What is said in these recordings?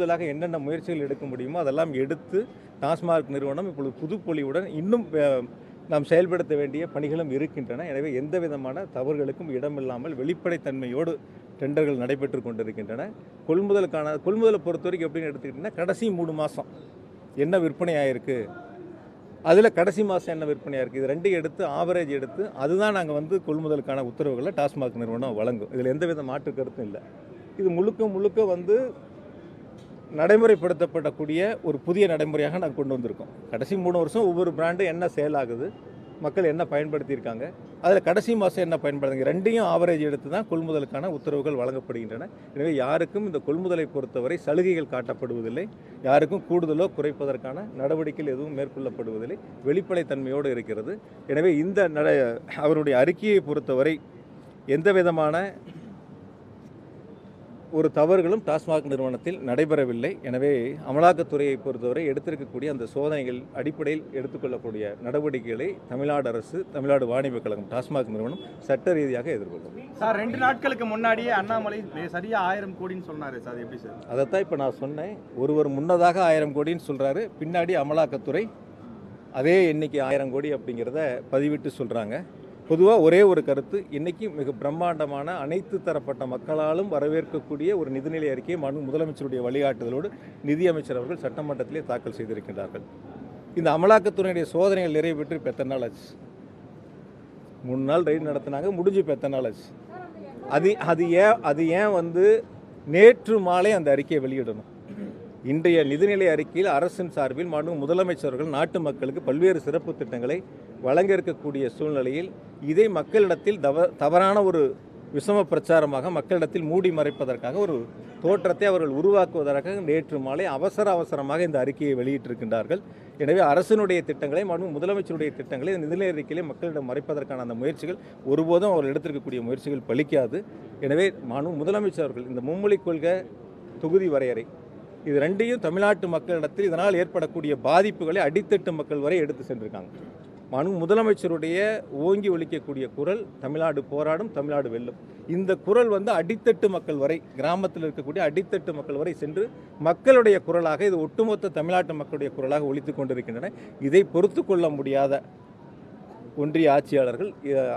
கூடுதலாக என்னென்ன முயற்சிகள் எடுக்க முடியுமோ அதெல்லாம் எடுத்து டாஸ்மாக் நிறுவனம் இப்பொழுது புதுப்பொலிவுடன் இன்னும் நாம் செயல்படுத்த வேண்டிய பணிகளும் இருக்கின்றன. எனவே எந்த விதமான தவறுகளுக்கும் இடமில்லாமல் வெளிப்படைத்தன்மையோடு டெண்டர்கள் நடைபெற்று கொண்டிருக்கின்றன. கொள்முதலுக்கான கொள்முதலை பொறுத்த வரைக்கும் எப்படின்னு எடுத்துக்கிட்டிங்கன்னா கடைசி மூணு மாதம் என்ன விற்பனை ஆயிருக்கு அதில் கடைசி மாதம் என்ன விற்பனையாக இருக்குது இது ரெண்டையும் எடுத்து ஆவரேஜ் எடுத்து அதுதான் நாங்கள் வந்து கொள்முதலுக்கான உத்தரவுகளை டாஸ்மாக் நிறுவனம் வழங்கும். இதில் எந்த வித மாற்று கருத்தும் இல்லை. இது முழுக்க முழுக்க வந்து நடைமுறைப்படுத்தப்படக்கூடிய ஒரு புதிய நடைமுறையாக நாங்கள் கொண்டு வந்திருக்கோம். கடைசி மூணு வருஷம் ஒவ்வொரு பிராண்டும் என்ன சேல் ஆகுது மக்கள் என்ன பயன்படுத்தியிருக்காங்க அதில் கடைசி மாதம் என்ன பயன்படுத்துங்க ரெண்டையும் ஆவரேஜ் எடுத்து தான் கொள்முதலுக்கான உத்தரவுகள் வழங்கப்படுகின்றன. எனவே யாருக்கும் இந்த கொள்முதலை பொறுத்தவரை சலுகைகள் காட்டப்படுவதில்லை. யாருக்கும் கூடுதலோ குறைப்பதற்கான நடவடிக்கைகள் எதுவும் மேற்கொள்ளப்படுவதில்லை. வெளிப்படைத்தன்மையோடு இருக்கிறது. எனவே இந்த நட அவருடைய அறிக்கையை பொறுத்தவரை எந்த விதமான ஒரு தவறுகளும் டாஸ்மாக் நிறுவனத்தில் நடைபெறவில்லை. எனவே அமலாக்கத்துறையை பொறுத்தவரை எடுத்திருக்கக்கூடிய அந்த சோதனைகள் அடிப்படையில் எடுத்துக்கொள்ளக்கூடிய நடவடிக்கைகளை தமிழ்நாடு அரசு தமிழ்நாடு வாணிபக் கழகம் டாஸ்மாக் நிறுவனம் சட்ட ரீதியாக எதிர்கொள்ளும். சார் ரெண்டு நாட்களுக்கு முன்னாடியே அண்ணாமலை வே- சரியா ஆயிரம் கோடின்னு சொன்னாரு சார் எப்படி சார்? அதைத்தான் இப்போ நான் சொன்னேன். ஒருவர் முன்னதாக ஆயிரம் கோடின்னு சொல்கிறாரு பின்னாடி அமலாக்கத்துறை அதே எண்ணிக்கை ஆயிரம் கோடி அப்படிங்கிறத பதிவிட்டு சொல்கிறாங்க பொதுவாக ஒரே ஒரு கருத்து இன்னைக்கு மிக பிரம்மாண்டமான அனைத்து தரப்பட்ட மக்களாலும் வரவேற்கக்கூடிய ஒரு நிதிநிலை அறிக்கையை மனு முதலமைச்சருடைய வழிகாட்டுதலோடு நிதியமைச்சர் அவர்கள் சட்டமன்றத்திலே தாக்கல் செய்திருக்கின்றார்கள். இந்த அமலாக்கத்துறையுடைய சோதனைகள் நிறைவு பெற்று இப்போ எத்தனை நாள் ஆச்சு. மூணு நாள் ரைடு நடத்தினாங்க முடிஞ்சு இப்போ எத்தனை நாள் ஆச்சு. அது அது ஏன் அது ஏன் வந்து நேற்று மாலை அந்த அறிக்கையை வெளியிடணும்? இன்றைய நிதிநிலை அறிக்கையில் அரசின் சார்பில் மாண்பு முதலமைச்சர்கள் நாட்டு மக்களுக்கு பல்வேறு சிறப்பு திட்டங்களை வழங்க இருக்கக்கூடிய சூழ்நிலையில் இதை மக்களிடத்தில் தவ தவறான ஒரு விஷம பிரச்சாரமாக மக்களிடத்தில் மூடி மறைப்பதற்காக ஒரு தோற்றத்தை அவர்கள் உருவாக்குவதற்காக நேற்று மாலை அவசர அவசரமாக இந்த அறிக்கையை வெளியிட்டிருக்கின்றார்கள். எனவே அரசினுடைய திட்டங்களை மற்றும் முதலமைச்சருடைய திட்டங்களை இந்த நிதிநிலை அறிக்கையிலே மக்களிடம் மறைப்பதற்கான அந்த முயற்சிகள் ஒருபோதும் அவர்கள் எடுத்திருக்கக்கூடிய முயற்சிகள் பலிக்காது. எனவே மனு முதலமைச்சர் அவர்கள் இந்த மும்மொழி கொள்கை தொகுதி வரையறை. இது ரெண்டையும் தமிழ்நாட்டு மக்களிடத்தில் இதனால் ஏற்படக்கூடிய பாதிப்புகளை அடித்தட்டு மக்கள் வரை எடுத்து சென்றிருக்காங்க. மனு முதலமைச்சருடைய ஓங்கி ஒழிக்கக்கூடிய குரல் தமிழ்நாடு போராடும் தமிழ்நாடு வெல்லும். இந்த குரல் வந்து அடித்தட்டு மக்கள் வரை கிராமத்தில் இருக்கக்கூடிய அடித்தட்டு மக்கள் வரை சென்று மக்களுடைய குரலாக இது ஒட்டுமொத்த தமிழ்நாட்டு மக்களுடைய குரலாக ஒழித்து கொண்டிருக்கின்றன. இதை பொறுத்து கொள்ள முடியாத ஒன்றிய ஆட்சியாளர்கள்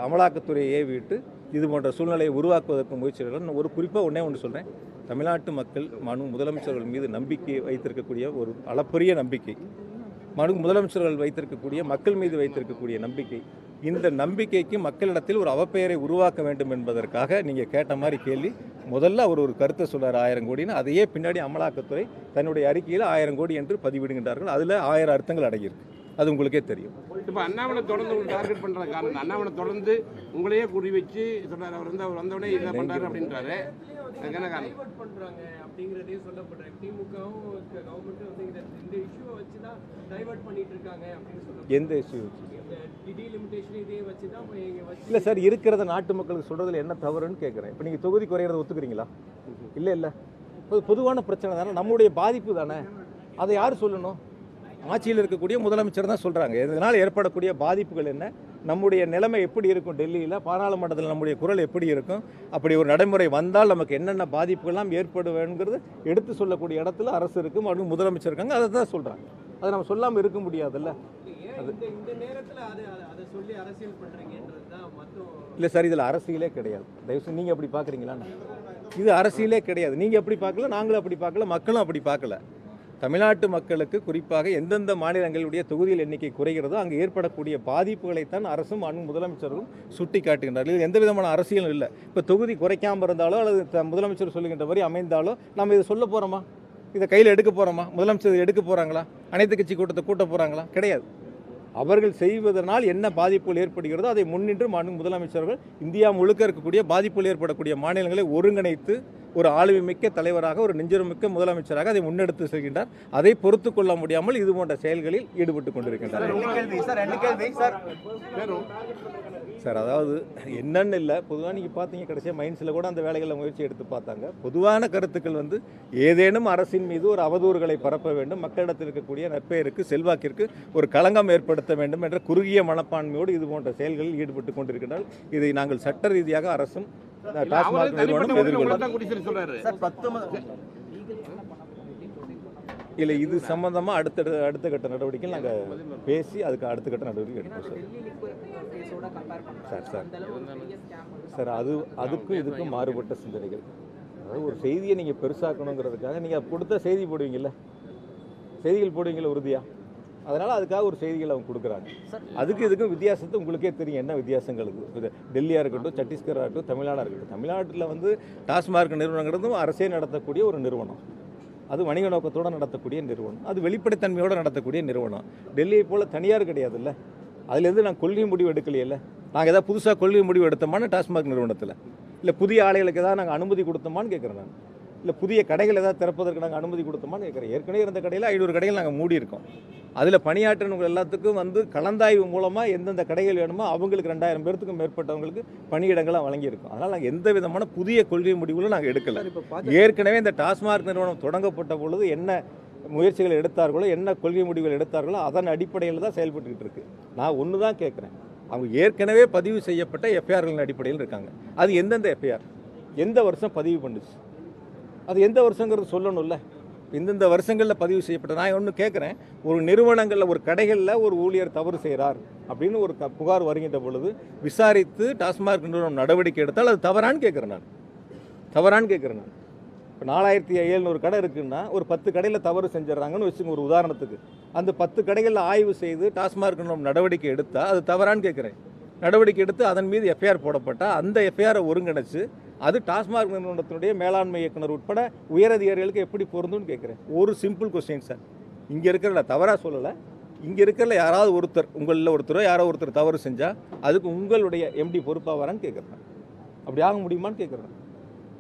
அமலாக்கத்துறையை ஏவிட்டு இது போன்ற சூழ்நிலையை உருவாக்குவதற்கு முயற்சிகள் ஒரு குறிப்பாக ஒன்றே ஒன்று சொல்கிறேன் தமிழ்நாட்டு மக்கள் மனு முதலமைச்சர்கள் மீது நம்பிக்கை வைத்திருக்கக்கூடிய ஒரு அளப்பரிய நம்பிக்கை. மனு முதலமைச்சர்கள் வைத்திருக்கக்கூடிய மக்கள் மீது வைத்திருக்கக்கூடிய நம்பிக்கை. இந்த நம்பிக்கைக்கு மக்களிடத்தில் ஒரு அவப்பெயரை உருவாக்க வேண்டும் என்பதற்காக நீங்கள் கேட்ட மாதிரி கேள்வி. முதல்ல அவர் ஒரு கருத்தை சொல்றார் ஆயிரம் கோடின்னு. அதையே பின்னாடி அமலாக்கத்துறை தன்னுடைய அறிக்கையில் ஆயிரம் கோடி என்று பதிவிடுகின்றார்கள். அதில் ஆயிரம் அர்த்தங்கள் அடங்கியிருக்கு. அது உங்களுக்கே தெரியும். இப்போ அண்ணாமலை தொடர்ந்து உங்களுக்கு டார்கெட் பண்ற காரணம் அண்ணாமலை தொடர்ந்து உங்களையே குறி வச்சு சொல்றாரு. அவர் வந்து அவர் வந்தவொடனே இதை பண்றாரு அப்படின்றாரு. அதுக்கு என்ன காரணம்? டைவர்ட் பண்றாங்க அப்படிங்கறதே சொல்லப்படுறாங்க. திமுகவும் கவர்மெண்ட்டும் வந்து இந்த இந்த இஷ்யூவை வச்சு தான் டைவர்ட் பண்ணிட்டு இருக்காங்க அப்படின்னு சொல்ல எந்த இஷ்யூ இதே வச்சு தான் இல்லை சார் இருக்கிறத நாட்டு மக்களுக்கு சொல்கிறதுல என்ன தவறுன்னு கேட்குறேன் இப்போ நீங்கள் தொகுதி குறையிறத ஒத்துக்கிறீங்களா? இல்லை இல்லை. பொது பொதுவான பிரச்சனை தானே. நம்முடைய பாதிப்பு தானே. அதை யார் சொல்லணும்? ஆட்சியில் இருக்கக்கூடிய முதலமைச்சர் தான் சொல்கிறாங்க இதனால் ஏற்படக்கூடிய பாதிப்புகள் என்ன? நம்முடைய நிலைமை எப்படி இருக்கும் டெல்லியில்? பாராளுமன்றத்தில் நம்முடைய குரல் எப்படி இருக்கும்? அப்படி ஒரு நடைமுறை வந்தால் நமக்கு என்னென்ன பாதிப்புகள்லாம் ஏற்படுவேங்கிறது எடுத்து சொல்லக்கூடிய இடத்துல அரசு இருக்கும் மற்றும் முதலமைச்சர் இருக்காங்க அதை தான் சொல்கிறாங்க அதை நம்ம சொல்லாமல் இருக்க முடியாதுல்ல? இல்லை சார் இதில் அரசியலே கிடையாது. தயவுசெய்து நீங்கள் அப்படி பார்க்குறீங்களா இது அரசியலே கிடையாது. நீங்கள் எப்படி பார்க்கல நாங்களும் அப்படி பார்க்கல மக்களும் அப்படி பார்க்கல தமிழ்நாட்டு மக்களுக்கு குறிப்பாக எந்தெந்த மாநிலங்களுடைய தொகுதியில் எண்ணிக்கை குறைகிறதோ அங்கே ஏற்படக்கூடிய பாதிப்புகளைத்தான் அரசும் அனு முதலமைச்சரும் சுட்டி காட்டுகின்றார்கள் இது எந்த விதமான அரசியலும் இல்லை. இப்போ தொகுதி குறைக்காமல் இருந்தாலோ அல்லது த- முதலமைச்சர் சொல்லுகின்ற வரை அமைந்தாலோ நம்ம இதை சொல்ல போகிறோமா இதை கையில் எடுக்க போகிறோமா முதலமைச்சர் எடுக்க போகிறாங்களா அனைத்து கட்சி கூட்டத்தை கூட்ட போகிறாங்களா கிடையாது. அவர்கள் செய்வதனால் என்ன பாதிப்புகள் ஏற்படுகிறதோ அதை முன்னின்று மாண்பு முதலமைச்சர்கள் இந்தியா முழுக்க இருக்கக்கூடிய பாதிப்புகள் ஏற்படக்கூடிய மாநிலங்களை ஒருங்கிணைத்து ஒரு ஆளுமை மிக்க தலைவராக ஒரு நெஞ்சுரமிக்க முதலமைச்சராக அதை முன்னெடுத்து செல்கின்றார். அதை பொறுத்து கொள்ள முடியாமல் இது போன்ற செயல்களில் ஈடுபட்டு கொண்டிருக்கின்றார். சார் அதாவது என்னன்னு இல்லை. பொதுவாக நீங்கள் பார்த்தீங்க கடைசியாக மைண்ட்ஸில் கூட அந்த வேலைகளை முயற்சி எடுத்து பார்த்தாங்க. பொதுவான கருத்துக்கள் வந்து ஏதேனும் அரசின் மீது ஒரு அவதூறுகளை பரப்ப வேண்டும். மக்களிடத்தில் இருக்கக்கூடிய நற்பெயருக்கு செல்வாக்கிற்கு ஒரு களங்கம் ஏற்படுத்த வேண்டும் என்ற குறுகிய மனப்பான்மையோடு இது போன்ற செயல்களில் ஈடுபட்டு கொண்டிருக்கின்றால் இதை நாங்கள் சட்ட ரீதியாக அரசும் டாஸ்மாக் நிறுவனம் எதிர்கொள்ளும் இல்லை இது சம்பந்தமாக அடுத்த அடுத்த கட்ட நடவடிக்கை நாங்கள் பேசி அதுக்கு அடுத்த கட்ட நடவடிக்கை எடுப்போம் சார். Sir, sir. சார் அது அதுக்கும் இதுக்கும் மாறுபட்ட சிந்தனைகள். அதாவது ஒரு செய்தியை நீங்கள் பெருசாக்கணுங்கிறதுக்காக நீங்கள் கொடுத்த செய்தி போடுவீங்கல்ல? செய்திகள் போடுவீங்கல்ல உறுதியாக அதனால் அதுக்காக ஒரு செய்திகள் அவங்க கொடுக்குறாங்க. அதுக்கு இதுக்கும் வித்தியாசத்தை உங்களுக்கே தெரியும். என்ன வித்தியாசங்கள் இருக்குது? இது டெல்லியாக இருக்கட்டும் சத்தீஸ்கராக இருக்கட்டும் தமிழ்நாடாக இருக்கட்டும். தமிழ்நாட்டில் வந்து டாஸ்மார்க் நிறுவனங்கிறதும் அரசே நடத்தக்கூடிய ஒரு நிறுவனம். அது வணிக நோக்கத்தோடு நடத்தக்கூடிய நிறுவனம். அது வெளிப்படைத்தன்மையோடு நடத்தக்கூடிய நிறுவனம். டெல்லியை போல் தனியார் கிடையாதுல்ல. அதுலேருந்து நான் கொள்கை முடிவு எடுக்கலையில்ல. நாங்கள் ஏதாவது புதுசாக கொள்கை முடிவு எடுத்தோமான்னு டாஸ்மாக் நிறுவனத்தில். இல்லை புதிய ஆலைகளுக்கு ஏதாவது நாங்கள் அனுமதி கொடுத்தோமான்னு கேட்குறேன் நான். இல்லை புதிய கடைகள் ஏதாவது திறப்பதற்கு நாங்கள் அனுமதி கொடுத்தோமான்னு கேட்குறேன் ஏற்கனவே இருந்த கடையில் ஐநூறு கடைகள் நாங்கள் மூடி இருக்கோம் அதில் பணியாற்றினவங்க எல்லாத்துக்கும் வந்து கலந்தாய்வு மூலமாக எந்தெந்த கடைகள் வேணுமோ அவங்களுக்கு ரெண்டாயிரம் பேர்த்துக்கும் மேற்பட்டவங்களுக்கு பணியிடங்களாக வழங்கியிருக்கோம். அதனால் நாங்கள் எந்த விதமான புதிய கொள்கை முடிவுகளும் நாங்கள் எடுக்கல. ஏற்கனவே இந்த டாஸ்மார்க் நிறுவனம் தொடங்கப்பட்ட பொழுது என்ன முயற்சிகள் எடுத்தார்களோ என்ன கொள்கை முடிவுகள் எடுத்தார்களோ அதன் அடிப்படையில் தான் செயல்பட்டுக்கிட்டு இருக்கு. நான் ஒன்று தான் கேட்குறேன் அவங்க ஏற்கனவே பதிவு செய்யப்பட்ட எஃப்ஐஆர்களின் அடிப்படையில் இருக்காங்க. அது எந்தெந்த எஃப்ஐஆர் எந்த வருஷம் பதிவு பண்ணுச்சு? அது எந்த வருஷங்கிறது சொல்லணும்ல. இந்தந்த வருஷங்களில் பதிவு செய்யப்பட்ட நான் ஒன்று கேட்குறேன் ஒரு நிறுவனங்களில் ஒரு கடைகளில் ஒரு ஊழியர் தவறு செய்கிறார் அப்படின்னு ஒரு க- புகார் வருகின்ற பொழுது விசாரித்து டாஸ்மார்க் நிறுவனம் நடவடிக்கை எடுத்தால் அது தவறான்னு கேட்குறேன் நான். தவறான்னு கேட்குறேன் நான். இப்போ நாலாயிரத்தி ஏழ்நூறு கடை இருக்குன்னா ஒரு பத்து கடையில் தவறு செஞ்சிடறாங்கன்னு வச்சுங்க ஒரு உதாரணத்துக்கு. அந்த பத்து கடைகளில் ஆய்வு செய்து டாஸ்மார்க் நிறுவனம் நடவடிக்கை எடுத்தால் அது தவறான்னு கேட்குறேன் நடவடிக்கை எடுத்து அதன் மீது எஃப்ஐஆர் போடப்பட்டால் அந்த எஃப்ஐஆரை ஒருங்கிணைச்சு அது டாஸ்மாக் நிறுவனத்தினுடைய மேலாண்மை இயக்குனர் உட்பட உயரதிகாரிகளுக்கு எப்படி பொருந்தும்னு கேட்குறேன். ஒரு சிம்பிள் கொஸ்டின் சார் இங்கே இருக்கிற தவறாக சொல்லலை. இங்கே இருக்கிற யாராவது ஒருத்தர் உங்களில் ஒருத்தரோ யாரோ ஒருத்தர் தவறு செஞ்சால் அதுக்கு உங்களுடைய எம்டி பொறுப்பாக வரான்னு கேட்குறேன். அப்படி ஆக முடியுமான்னு கேட்குறேன்.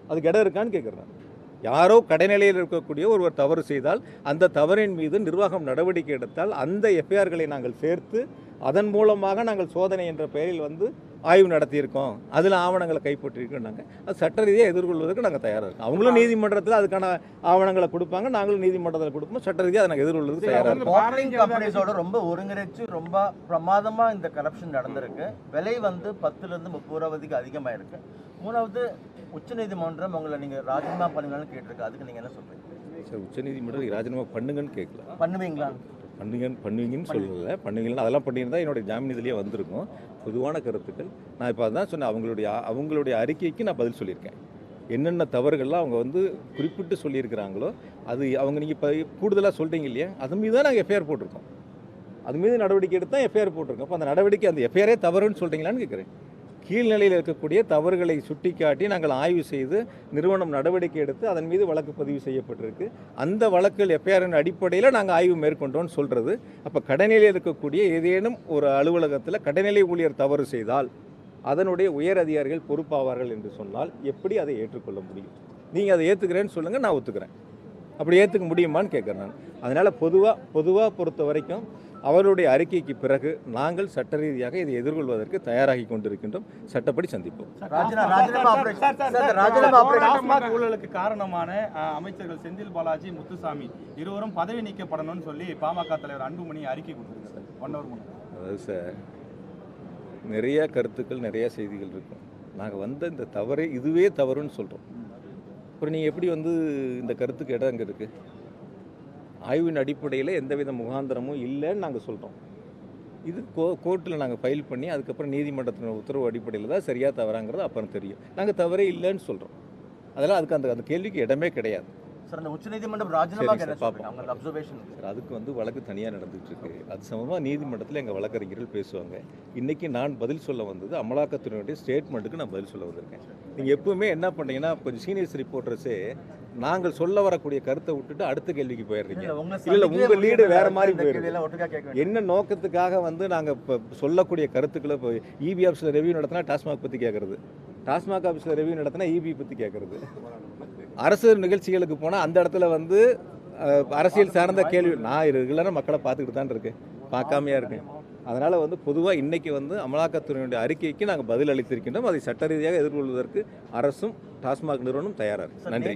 அதுக்கு இடம் இருக்கான்னு கேட்குறேன். யாரோ கடைநிலையில் இருக்கக்கூடிய ஒருவர் தவறு செய்தால் அந்த தவறின் மீது நிர்வாகம் நடவடிக்கை எடுத்தால் அந்த எஃப்ஐஆர்களை நாங்கள் சேர்த்து அதன் மூலமாக நாங்கள் சோதனை என்ற பெயரில் வந்து ஆய்வு நடத்தியிருக்கோம். அதில் ஆவணங்களை கைப்பற்றிருக்கோம் நாங்கள் அது சட்ட ரீதியாக எதிர்கொள்வதற்கு நாங்கள் தயாராக இருக்கோம். அவங்களும் நீதிமன்றத்தில் அதுக்கான ஆவணங்களை கொடுப்பாங்க. நாங்களும் நீதிமன்றத்தில் கொடுப்போம். சட்ட ரீதியாக அதை நாங்கள் எதிர்கொள்வதற்கு தயாராக இருக்கோம். கம்பெனிஸோட ரொம்ப ஒருங்கிணைச்சு ரொம்ப பிரமாதமா இந்த கரப்ஷன் நடந்திருக்கு. விலை வந்து பத்துல இருந்து முப்பது ரூபா வரைக்கும் அதிகமாயிருக்கு. மூணாவது உச்சநீதிமன்றம் உங்களை நீங்க ராஜினாமா பண்ணுங்கன்னு கேட்டிருக்கு. அதுக்கு நீங்க என்ன சொல்றீங்க? சார் உச்சநீதிமன்றம் ராஜினாமா பண்ணுங்கன்னு கேட்கல. பண்ணுவீங்களா பண்ணுங்கன்னு பண்ணுவீங்கன்னு சொல்லலை. பண்ணுவீங்கன்னு அதெல்லாம் பண்ணியிருந்தா என்னுடைய ஜாமீன் இதுலேயே வந்திருக்கும். பொதுவான கருத்துக்கள். நான் இப்போ அதான் சொன்னேன் அவங்களுடைய அவங்களுடைய அறிக்கைக்கு நான் பதில் சொல்லியிருக்கேன். என்னென்ன தவறுகள்லாம் அவங்க வந்து குறிப்பிட்டு சொல்லியிருக்கிறாங்களோ அது அவங்க நீங்கள் இப்போ கூடுதலாக சொல்கிறீங்க இல்லையா? அது மீது தான் நாங்கள் எஃப்ஐஆர் போட்டிருக்கோம். அது மீது நடவடிக்கை எடுத்து தான் எஃப்ஐஆர் போட்டிருக்கோம். அப்போ அந்த நடவடிக்கை அந்த எஃப்ஐஆரே தவறுன்னு சொல்கிறீங்களான்னு கேட்குறேன் கீழ்நிலையில் இருக்கக்கூடிய தவறுகளை சுட்டிக்காட்டி நாங்கள் ஆய்வு செய்து நிறுவனம் நடவடிக்கை எடுத்து அதன் மீது வழக்கு பதிவு செய்யப்பட்டிருக்கு. அந்த வழக்குகள் எஃப்ஐஆரின் அடிப்படையில் நாங்கள் ஆய்வு மேற்கொண்டோம்னு சொல்கிறது அப்போ கடைநிலையில் இருக்கக்கூடிய ஏதேனும் ஒரு அலுவலகத்தில் கடைநிலை ஊழியர் தவறு செய்தால் அதனுடைய உயர் அதிகாரிகள் பொறுப்பாவார்கள் என்று சொன்னால் எப்படி அதை ஏற்றுக்கொள்ள முடியும்? நீங்கள் அதை ஏற்றுக்கிறேன்னு சொல்லுங்கள் நான் ஒத்துக்கிறேன். அப்படி ஏற்றுக்க முடியுமான்னு கேட்குறேன் நான். அதனால் பொதுவாக பொதுவாக பொறுத்த வரைக்கும் அவருடைய அறிக்கைக்கு பிறகு நாங்கள் சட்ட ரீதியாக இதை எதிர்கொள்வதற்கு தயாராகி கொண்டிருக்கின்றோம். சட்டப்படி சந்திப்போம். ஊழலுக்கு காரணமான அமைச்சர்கள் செந்தில் பாலாஜி முத்துசாமி இருவரும் பதவி நீக்கப்படணும்னு சொல்லி பாமக தலைவர் அன்புமணி அறிக்கை கொடுத்திருக்காரு. அதாவது சார் நிறைய கருத்துக்கள் நிறைய செய்திகள் இருக்கும். நாங்கள் வந்த இந்த தவறே இதுவே தவறுன்னு சொல்கிறோம் அப்புறம் நீங்கள் எப்படி வந்து இந்த கருத்துக்கு இடம் அங்கே இருக்குது ஆய்வின் அடிப்படையில் எந்தவித முகாந்திரமும் இல்லைன்னு நாங்கள் சொல்கிறோம் இது கோ கோர்ட்டில் நாங்கள் ஃபைல் பண்ணி அதுக்கப்புறம் நீதிமன்றத்தின் உத்தரவு அடிப்படையில் தான் சரியாக தவறாங்கிறது அப்புறம் தெரியும். நாங்கள் தவறே இல்லைன்னு சொல்கிறோம் அதெல்லாம் அதுக்கு அந்த அந்த கேள்விக்கு இடமே கிடையாது. சார் அந்த உச்சநீதிமன்றம் ராஜினாமா பார்ப்போம். அவங்க அப்சர்வேஷன் சார் அதுக்கு வந்து வழக்கு தனியாக நடந்துட்டு இருக்கு அது சமமாக நீதிமன்றத்தில் எங்கள் வழக்கறிஞர்கள் பேசுவாங்க. இன்னைக்கு நான் பதில் சொல்ல வந்தது அமலாக்கத்துறையுடைய ஸ்டேட்மெண்ட்டுக்கு நான் பதில் சொல்ல வந்திருக்கேன். நீங்கள் எப்பவுமே என்ன பண்ணீங்கன்னா கொஞ்சம் சீனியர்ஸ் ரிப்போர்ட்டர்ஸே நாங்கள் சொல்ல வரக்கூடிய கருத்தை விட்டுட்டு அடுத்த கேள்விக்கு போயிடுறீங்க. இல்ல, உங்க lead வேற மாதிரி வேண்டியது. என்ன நோக்கத்துக்காக வந்து நாங்கள் இப்போ சொல்லக்கூடிய கருத்துக்களை இப்போ இபி ஆஃபீஸில் ரெவ்யூ நடத்தினா டாஸ்மாக் பற்றி கேட்குறது டாஸ்மாக் ஆஃபீஸில் ரெவ்யூ நடத்தினா இபி பற்றி கேட்குறது அரசு நிகழ்ச்சிகளுக்கு போனால் அந்த இடத்துல வந்து அரசியல் சார்ந்த கேள்வி நான் ரெகுலராக மக்களை பார்த்துக்கிட்டு தான் இருக்கேன். பார்க்காமையா இருக்கேன். அதனால் வந்து பொதுவாக இன்னைக்கு வந்து அமலாக்கத்துறையினுடைய அறிக்கைக்கு நாங்கள் பதில் அளித்திருக்கின்றோம் அதை சட்ட ரீதியாக எதிர்கொள்வதற்கு அரசும் டாஸ்மாக் நிறுவனம் தயாராக நன்றி.